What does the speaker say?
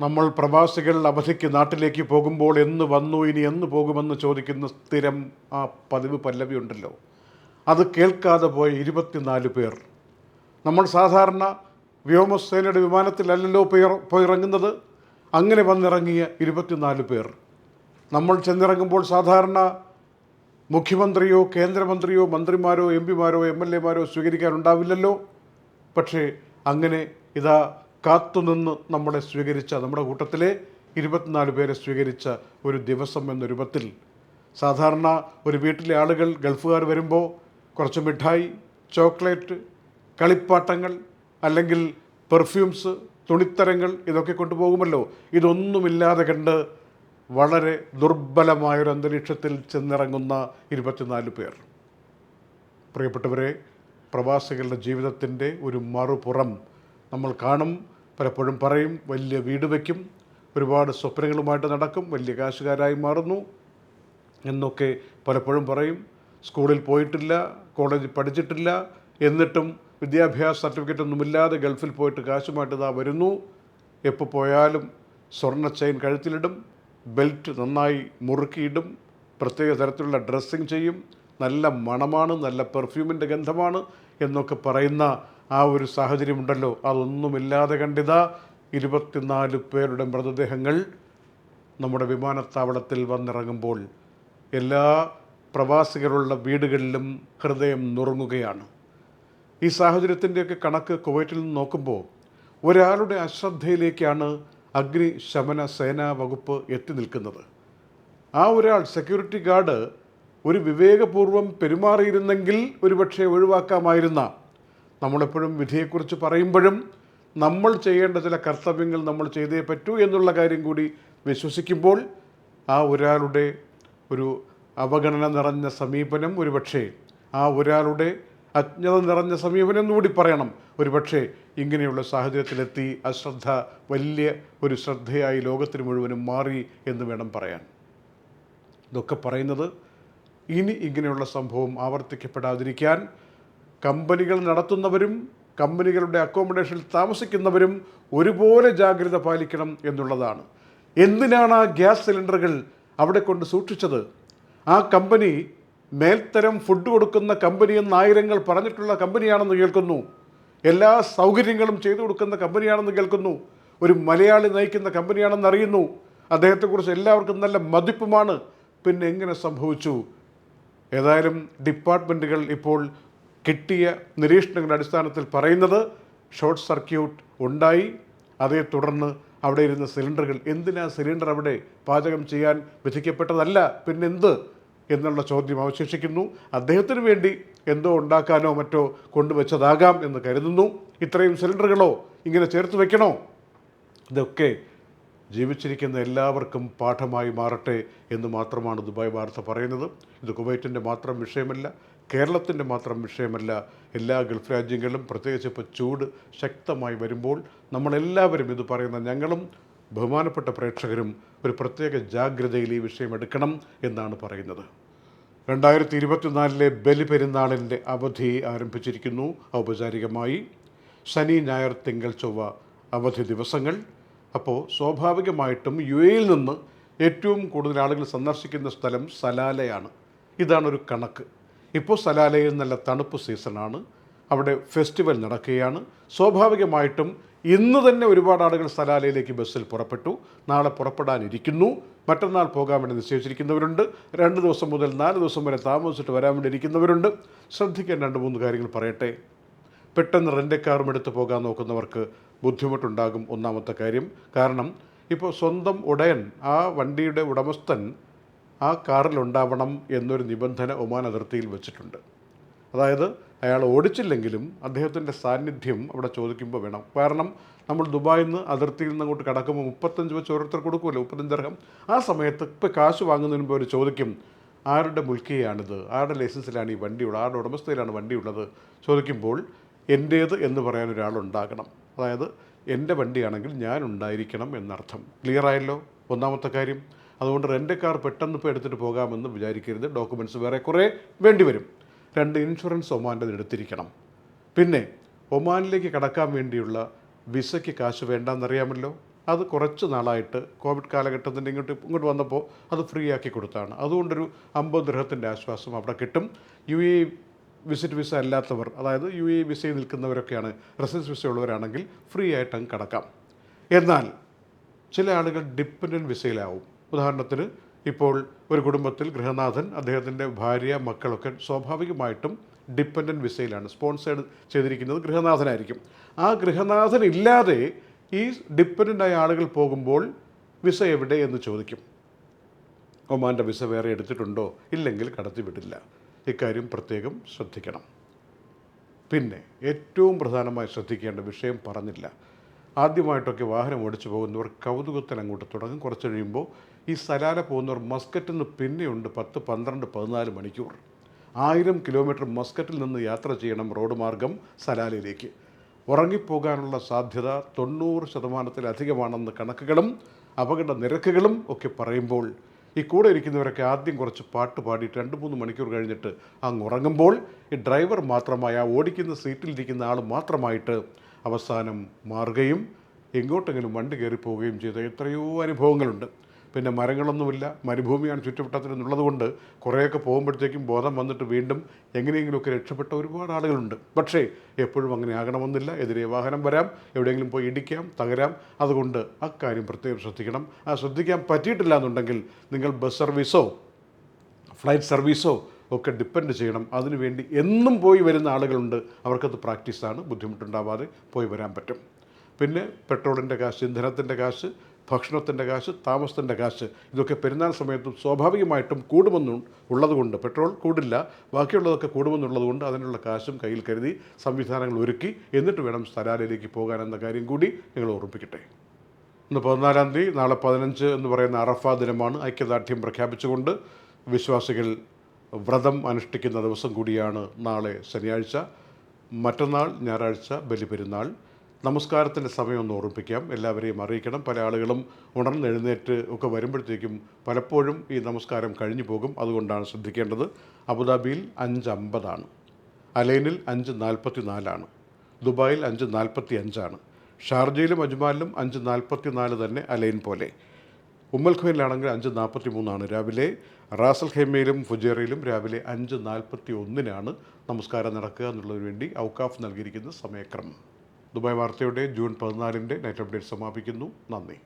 നമ്മൾ പ്രവാസികൾ അവധിക്ക് നാട്ടിലേക്ക് പോകുമ്പോൾ എന്ന് വന്നു ഇനി എന്ന് പോകുമെന്ന് ചോദിക്കുന്ന സ്ഥിരം ആ പതിവ് പല്ലവി ഉണ്ടല്ലോ അത് കേൾക്കാതെ പോയ ഇരുപത്തിനാല് പേർ. നമ്മൾ സാധാരണ വ്യോമസേനയുടെ വിമാനത്തിലല്ലല്ലോ പോയി പോയിറങ്ങുന്നത്? അങ്ങനെ വന്നിറങ്ങിയ ഇരുപത്തിനാല് പേർ. നമ്മൾ ചെന്നിറങ്ങുമ്പോൾ സാധാരണ മുഖ്യമന്ത്രിയോ കേന്ദ്രമന്ത്രിയോ മന്ത്രിമാരോ എം പിമാരോ എം എൽ എമാരോ സ്വീകരിക്കാനുണ്ടാവില്ലല്ലോ. പക്ഷേ അങ്ങനെ ഇതാ കാത്തുനിന്ന് നമ്മളെ സ്വീകരിച്ച നമ്മുടെ കൂട്ടത്തിലെ ഇരുപത്തിനാല് പേരെ സ്വീകരിച്ച ഒരു ദിവസം എന്ന രൂപത്തിൽ സാധാരണ ഒരു വീട്ടിലെ ആളുകൾ ഗൾഫുകാർ വരുമ്പോൾ കുറച്ച് മിഠായി ചോക്ലേറ്റ് കളിപ്പാട്ടങ്ങൾ അല്ലെങ്കിൽ പെർഫ്യൂംസ് തുണിത്തരങ്ങൾ ഇതൊക്കെ കൊണ്ടുപോകുമല്ലോ. ഇതൊന്നുമില്ലാതെ കണ്ട് വളരെ ദുർബലമായൊരു അന്തരീക്ഷത്തിൽ ചെന്നിറങ്ങുന്ന ഇരുപത്തിനാല് പേർ. പ്രിയപ്പെട്ടവരെ പ്രവാസികളുടെ ജീവിതത്തിന്റെ ഒരു മറുപുറം നമ്മൾ കാണും പലപ്പോഴും പറയും വലിയ വീട് വയ്ക്കും ഒരുപാട് സ്വപ്നങ്ങളുമായിട്ട് നടക്കും വലിയ കാശുകാരായി മാറുന്നു എന്നൊക്കെ പലപ്പോഴും പറയും. സ്കൂളിൽ പോയിട്ടില്ല കോളേജിൽ പഠിച്ചിട്ടില്ല എന്നിട്ടും വിദ്യാഭ്യാസ സർട്ടിഫിക്കറ്റ് ഒന്നുമില്ലാതെ ഗൾഫിൽ പോയിട്ട് കാശുമായിട്ട് ഇതാ വരുന്നു. എപ്പോൾ പോയാലും സ്വർണ ചെയിൻ കഴുത്തിലിടും ബെൽറ്റ് നന്നായി മുറുക്കിയിടും പ്രത്യേക തരത്തിലുള്ള ഡ്രസ്സിങ് ചെയ്യും നല്ല മണമാണ് നല്ല പെർഫ്യൂമിന്റെ ഗന്ധമാണ് എന്നൊക്കെ പറയുന്ന ആ ഒരു സാഹചര്യമുണ്ടല്ലോ. അതൊന്നുമില്ലാതെ കണ്ടിത ഇരുപത്തിനാല് പേരുടെ മൃതദേഹങ്ങൾ നമ്മുടെ വിമാനത്താവളത്തിൽ വന്നിറങ്ങുമ്പോൾ എല്ലാ പ്രവാസികളുള്ള വീടുകളിലും ഹൃദയം നുറുങ്ങുകയാണ്. ഈ സാഹചര്യത്തിന്റെയൊക്കെ കണക്ക് കുവൈറ്റിൽ നിന്ന് നോക്കുമ്പോൾ ഒരാളുടെ അശ്രദ്ധയിലേക്കാണ് അഗ്നിശമന സേനാ വകുപ്പ് എത്തി നിൽക്കുന്നത്. ആ ഒരാൾ സെക്യൂരിറ്റി ഗാർഡ് ഒരു വിവേകപൂർവം പെരുമാറിയിരുന്നെങ്കിൽ ഒരുപക്ഷെ ഒഴിവാക്കാമായിരുന്ന നമ്മളെപ്പോഴും വിധിയെക്കുറിച്ച് പറയുമ്പോഴും നമ്മൾ ചെയ്യേണ്ട ചില കർത്തവ്യങ്ങൾ നമ്മൾ ചെയ്തേ പറ്റൂ എന്നുള്ള കാര്യം കൂടി വിശ്വസിക്കുമ്പോൾ ആ ഒരാളുടെ ഒരു അവഗണന നിറഞ്ഞ സമീപനം ഒരുപക്ഷെ ആ ഒരാളുടെ അജ്ഞത നിറഞ്ഞ സമീപനം എന്നുകൂടി പറയണം. ഒരുപക്ഷെ ഇങ്ങനെയുള്ള സാഹചര്യത്തിലെത്തി അശ്രദ്ധ വലിയ ഒരു ശ്രദ്ധയായി ലോകത്തിന് മുഴുവനും മാറി എന്ന് വേണം പറയാൻ. ഇതൊക്കെ പറയുന്നത് ഇനി ഇങ്ങനെയുള്ള സംഭവം ആവർത്തിക്കപ്പെടാതിരിക്കാൻ കമ്പനികൾ നടത്തുന്നവരും കമ്പനികളുടെ അക്കോമഡേഷനിൽ താമസിക്കുന്നവരും ഒരുപോലെ ജാഗ്രത പാലിക്കണം എന്നുള്ളതാണ്. എന്തിനാണ് ആ ഗ്യാസ് സിലിണ്ടറുകൾ അവിടെ കൊണ്ട് സൂക്ഷിച്ചത്? ആ കമ്പനി മേൽത്തരം ഫുഡ് കൊടുക്കുന്ന കമ്പനി എന്ന് ആയിരങ്ങൾ പറഞ്ഞിട്ടുള്ള കമ്പനിയാണെന്ന് കേൾക്കുന്നു. എല്ലാ സൗകര്യങ്ങളും ചെയ്തു കൊടുക്കുന്ന കമ്പനിയാണെന്ന് കേൾക്കുന്നു. ഒരു മലയാളി നയിക്കുന്ന കമ്പനിയാണെന്ന് അറിയുന്നു. അദ്ദേഹത്തെക്കുറിച്ച് എല്ലാവർക്കും നല്ല മതിപ്പുമാണ്. പിന്നെ എങ്ങനെ സംഭവിച്ചു? ഏതായാലും ഡിപ്പാർട്ട്മെന്റുകൾ ഇപ്പോൾ കിട്ടിയ നിരീക്ഷണങ്ങളുടെ അടിസ്ഥാനത്തിൽ പറയുന്നത് ഷോർട്ട് സർക്യൂട്ട് ഉണ്ടായി. അതേ തുടർന്ന് അവിടെ ഇരുന്ന സിലിണ്ടറുകൾ എന്തിനാ സിലിണ്ടർ അവിടെ പാചകം ചെയ്യാൻ വിധിക്കപ്പെട്ടതല്ല പിന്നെന്ത് എന്നുള്ള ചോദ്യം അവശേഷിക്കുന്നു. അദ്ദേഹത്തിന് വേണ്ടി എന്തോ ഉണ്ടാക്കാനോ മറ്റോ കൊണ്ടുവച്ചതാകാം എന്ന് കരുതുന്നു. ഇത്രയും സിലിണ്ടറുകളോ ഇങ്ങനെ ചേർത്ത് വെക്കണോ? ഇതൊക്കെ ജീവിച്ചിരിക്കുന്ന എല്ലാവർക്കും പാഠമായി മാറട്ടെ എന്ന് മാത്രമാണ് ദുബായ് വാർത്ത പറയുന്നത്. ഇത് കുവൈറ്റിന്റെ മാത്രം വിഷയമല്ല കേരളത്തിന്റെ മാത്രം വിഷയമല്ല എല്ലാ ഗൾഫ് രാജ്യങ്ങളിലും പ്രത്യേകിച്ച് ഇപ്പോൾ ചൂട് ശക്തമായി വരുമ്പോൾ നമ്മളെല്ലാവരും ഇത് പറയുന്ന ഞങ്ങളും ബഹുമാനപ്പെട്ട പ്രേക്ഷകരും ഒരു പ്രത്യേക ജാഗ്രതയിൽ ഈ വിഷയം എടുക്കണം എന്നാണ് പറയുന്നത്. രണ്ടായിരത്തി ഇരുപത്തിനാലിലെ ബലിപെരുന്നാളിന്റെ അവധി ആരംഭിച്ചിരിക്കുന്നു. ഔപചാരികമായി ശനി ഞായർ തിങ്കൾ ചൊവ്വ അവധി ദിവസങ്ങൾ. അപ്പോൾ സ്വാഭാവികമായിട്ടും യു എയിൽ നിന്ന് ഏറ്റവും കൂടുതൽ ആളുകൾ സന്ദർശിക്കുന്ന സ്ഥലം സലാലയാണ്. ഇതാണൊരു കണക്ക്. ഇപ്പോൾ സലാലയിൽ നല്ല തണുപ്പ് സീസണാണ്. അവിടെ ഫെസ്റ്റിവൽ നടക്കുകയാണ്. സ്വാഭാവികമായിട്ടും ഇന്ന് തന്നെ ഒരുപാട് ആളുകൾ സലാലയിലേക്ക് ബസ്സിൽ പുറപ്പെട്ടു. നാളെ പുറപ്പെടാനിരിക്കുന്നു. മറ്റന്നാൾ പോകാൻ വേണ്ടി നിശ്ചയിച്ചിരിക്കുന്നവരുണ്ട്. രണ്ട് ദിവസം മുതൽ നാല് ദിവസം വരെ താമസിച്ചിട്ട് വരാൻ വേണ്ടി ഇരിക്കുന്നവരുണ്ട്. ശ്രദ്ധിക്കാൻ രണ്ട് മൂന്ന് കാര്യങ്ങൾ പറയട്ടെ. പെട്ടെന്ന് റെന്റ് കാറും എടുത്ത് പോകാൻ നോക്കുന്നവർക്ക് ബുദ്ധിമുട്ടുണ്ടാകും. ഒന്നാമത്തെ കാര്യം. കാരണം ഇപ്പോൾ സ്വന്തം ഉടയൻ ആ വണ്ടിയുടെ ഉടമസ്ഥൻ ആ കാറിലുണ്ടാവണം എന്നൊരു നിബന്ധന ഒമാൻ അതിർത്തിയിൽ വെച്ചിട്ടുണ്ട്. അതായത് അയാൾ ഓടിച്ചില്ലെങ്കിലും അദ്ദേഹത്തിന്റെ സാന്നിധ്യം അവിടെ ചോദിക്കുമ്പോൾ വേണം. കാരണം നമ്മൾ ദുബായിൽ നിന്ന് അതിർത്തിയിൽ നിന്ന് അങ്ങോട്ട് കടക്കുമ്പോൾ മുപ്പത്തഞ്ച് വെച്ച് ഓരോരുത്തർ കൊടുക്കുമല്ലോ മുപ്പത്തഞ്ച് ദർഹം. ആ സമയത്ത് ഇപ്പോൾ കാശ് വാങ്ങുന്നതിന് മുമ്പ് അവർ ചോദിക്കും ആരുടെ മുൽക്കിയാണിത്? ആരുടെ ലൈസൻസിലാണ് ഈ വണ്ടിയുള്ളത്? ആരുടെ ഉടമസ്ഥയിലാണ് വണ്ടിയുള്ളത്? ചോദിക്കുമ്പോൾ എന്റേത് എന്ന് പറയാൻ ഒരാളുണ്ടാകണം അതായത് എന്റെ വണ്ടിയാണെങ്കിൽ ഞാൻ ഉണ്ടായിരിക്കണം എന്നർത്ഥം. ക്ലിയർ ആയല്ലോ? ഒന്നാമത്തെ കാര്യം. അതുകൊണ്ട് റെന്റ് കാർ പെട്ടെന്ന് ഇപ്പോൾ എടുത്തിട്ട് പോകാമെന്ന് വിചാരിക്കരുത്. ഡോക്യുമെന്റ്സ് വേറെ കുറേ വേണ്ടി വരും. രണ്ട് ഇൻഷുറൻസ് ഒമാന്റെ എടുത്തിരിക്കണം. പിന്നെ ഒമാനിലേക്ക് കടക്കാൻ വേണ്ടിയുള്ള വിസയ്ക്ക് കാശ് വേണ്ടെന്നറിയാമല്ലോ? അത് കുറച്ച് നാളായിട്ട് കോവിഡ് കാലഘട്ടത്തിന്റെ ഇങ്ങോട്ട് ഇങ്ങോട്ട് വന്നപ്പോൾ അത് ഫ്രീ ആക്കി കൊടുത്താണ്. അതുകൊണ്ടൊരു അമ്പത് ഗൃഹത്തിന്റെ ആശ്വാസം അവിടെ കിട്ടും. യു എ വിസിറ്റ് വിസ അല്ലാത്തവർ അതായത് യു എ വിസയിൽ നിൽക്കുന്നവരൊക്കെയാണ് റെസിഡൻസ് വിസ ഉള്ളവരാണെങ്കിൽ ഫ്രീ ആയിട്ട് അങ്ങ് കടക്കാം. എന്നാൽ ചില ആളുകൾ ഡിപ്പെൻഡന്റ് വിസയിലാവും ഉദാഹരണത്തിന് ഇപ്പോൾ ഒരു കുടുംബത്തിൽ ഗൃഹനാഥൻ അദ്ദേഹത്തിന്റെ ഭാര്യ മക്കളൊക്കെ സ്വാഭാവികമായിട്ടും ഡിപ്പെൻഡന്റ് വിസയിലാണ് സ്പോൺസേഡ് ചെയ്തിരിക്കുന്നത് ഗൃഹനാഥനായിരിക്കും. ആ ഗൃഹനാഥൻ ഇല്ലാതെ ഈ ഡിപ്പെൻഡന്റായ ആളുകൾ പോകുമ്പോൾ വിസ എവിടെ എന്ന് ചോദിക്കും. ഒമാന്റെ വിസ വേറെ എടുത്തിട്ടുണ്ടോ? ഇല്ലെങ്കിൽ കടത്തി വിടില്ല. ഇക്കാര്യം പ്രത്യേകം ശ്രദ്ധിക്കണം. പിന്നെ ഏറ്റവും പ്രധാനമായി ശ്രദ്ധിക്കേണ്ട വിഷയം പറഞ്ഞില്ല. ആദ്യമായിട്ടൊക്കെ വാഹനം ഓടിച്ചു പോകുന്നവർ കൗതുകത്തിന് അങ്ങോട്ട് തുടങ്ങും. കുറച്ച് കഴിയുമ്പോൾ ഈ സലാല പോകുന്നവർ മസ്കറ്റിൽ നിന്ന് പിന്നെയുണ്ട് പത്ത് പന്ത്രണ്ട് പതിനാല് മണിക്കൂർ. ആയിരം കിലോമീറ്റർ മസ്കറ്റിൽ നിന്ന് യാത്ര ചെയ്യണം റോഡ് മാർഗം സലാലയിലേക്ക്. ഉറങ്ങിപ്പോകാനുള്ള സാധ്യത തൊണ്ണൂറ് ശതമാനത്തിലധികമാണെന്ന് കണക്കുകളും അപകട നിരക്കുകളും ഒക്കെ പറയുമ്പോൾ ഈ കൂടെ ഇരിക്കുന്നവരൊക്കെ ആദ്യം കുറച്ച് പാട്ട് പാടിയിട്ട് രണ്ട് മൂന്ന് മണിക്കൂർ കഴിഞ്ഞിട്ട് അങ്ങ് ഉറങ്ങുമ്പോൾ ഈ ഡ്രൈവർ മാത്രമായ ഓടിക്കുന്ന സീറ്റിലിരിക്കുന്ന ആൾ മാത്രമായിട്ട് അവസാനം മാറുകയും എങ്ങോട്ടെങ്കിലും വണ്ടി കയറി പോവുകയും ചെയ്ത എത്രയോ അനുഭവങ്ങളുണ്ട്. പിന്നെ മരങ്ങളൊന്നുമില്ല മരുഭൂമിയാണ് ചുറ്റുവട്ടത്തിനുള്ളത് കൊണ്ട് കുറേയൊക്കെ പോകുമ്പോഴത്തേക്കും ബോധം വന്നിട്ട് വീണ്ടും എങ്ങനെയെങ്കിലുമൊക്കെ രക്ഷപ്പെട്ട ഒരുപാട് ആളുകളുണ്ട്. പക്ഷേ എപ്പോഴും അങ്ങനെ ആകണമെന്നില്ല. എതിരെ വാഹനം വരാം എവിടെയെങ്കിലും പോയി ഇടിക്കാം തകരാം. അതുകൊണ്ട് അക്കാര്യം പ്രത്യേകം ശ്രദ്ധിക്കണം. ആ ശ്രദ്ധിക്കാൻ പറ്റിയിട്ടില്ല എന്നുണ്ടെങ്കിൽ നിങ്ങൾ ബസ് സർവീസോ ഫ്ലൈറ്റ് സർവീസോ ഒക്കെ ഡിപ്പെൻഡ് ചെയ്യണം. അതിനുവേണ്ടി എന്നും പോയി വരുന്ന ആളുകളുണ്ട്. അവർക്കത് പ്രാക്ടീസാണ് ബുദ്ധിമുട്ടുണ്ടാവാതെ പോയി വരാൻ പറ്റും. പിന്നെ പെട്രോളിന്റെ കാശ് ഇന്ധനത്തിന്റെ കാശ് ഭക്ഷണത്തിന്റെ കാശ് താമസത്തിന്റെ കാശ് ഇതൊക്കെ പെരുന്നാൾ സമയത്തും സ്വാഭാവികമായിട്ടും കൂടുമെന്നു ഉള്ളതുകൊണ്ട് പെട്രോൾ കൂടില്ല ബാക്കിയുള്ളതൊക്കെ കൂടുമെന്നുള്ളതുകൊണ്ട് അതിനുള്ള കാശും കയ്യിൽ കരുതി സംവിധാനങ്ങൾ ഒരുക്കി എന്നിട്ട് വേണം സ്ഥലാലയിലേക്ക് പോകാനെന്ന കാര്യം കൂടി നിങ്ങൾ ഓർമ്മിപ്പിക്കട്ടെ. ഇന്ന് പതിനാലാം തീയതി നാളെ പതിനഞ്ച് എന്ന് പറയുന്ന അറഫ ദിനമാണ് ഐക്യദാർഢ്യം പ്രഖ്യാപിച്ചുകൊണ്ട് വിശ്വാസികൾ വ്രതം അനുഷ്ഠിക്കുന്ന ദിവസം കൂടിയാണ് നാളെ ശനിയാഴ്ച. മറ്റന്നാൾ ഞായറാഴ്ച ബലിപെരുന്നാൾ. നമസ്കാരത്തിന്റെ സമയം ഒന്ന് ഓർമ്മിപ്പിക്കാം. എല്ലാവരെയും അറിയിക്കണം. പല ആളുകളും ഉണർന്നെഴുന്നേറ്റ് ഒക്കെ വരുമ്പോഴത്തേക്കും പലപ്പോഴും ഈ നമസ്കാരം കഴിഞ്ഞു പോകും. അതുകൊണ്ടാണ് ശ്രദ്ധിക്കേണ്ടത്. അബുദാബിയിൽ അഞ്ച് അമ്പതാണ്. അലൈനിൽ അഞ്ച് നാൽപ്പത്തി നാലാണ് ദുബായിൽ അഞ്ച് നാൽപ്പത്തി അഞ്ചാണ് ഷാർജയിലും അജ്മാലിലും അഞ്ച് നാൽപ്പത്തി നാല് തന്നെ അലൈൻ പോലെ. ഉമ്മൽ ഖുവൈനിലാണെങ്കിൽ അഞ്ച് നാൽപ്പത്തി മൂന്നാണ് രാവിലെ. റാസൽ ഹെമയിലും ഫുജേറയിലും രാവിലെ അഞ്ച് നാൽപ്പത്തി ഒന്നിനാണ് നമസ്കാരം നടക്കുക എന്നുള്ളതിന് വേണ്ടി ഔക്കാഫ് നൽകിയിരിക്കുന്ന സമയക്രമം. ദുബായ് വാർത്തയുടെ ജൂൺ പതിനാലിന്റെ നൈറ്റ് അപ്ഡേറ്റ് സമാപിക്കുന്നു. നന്ദി.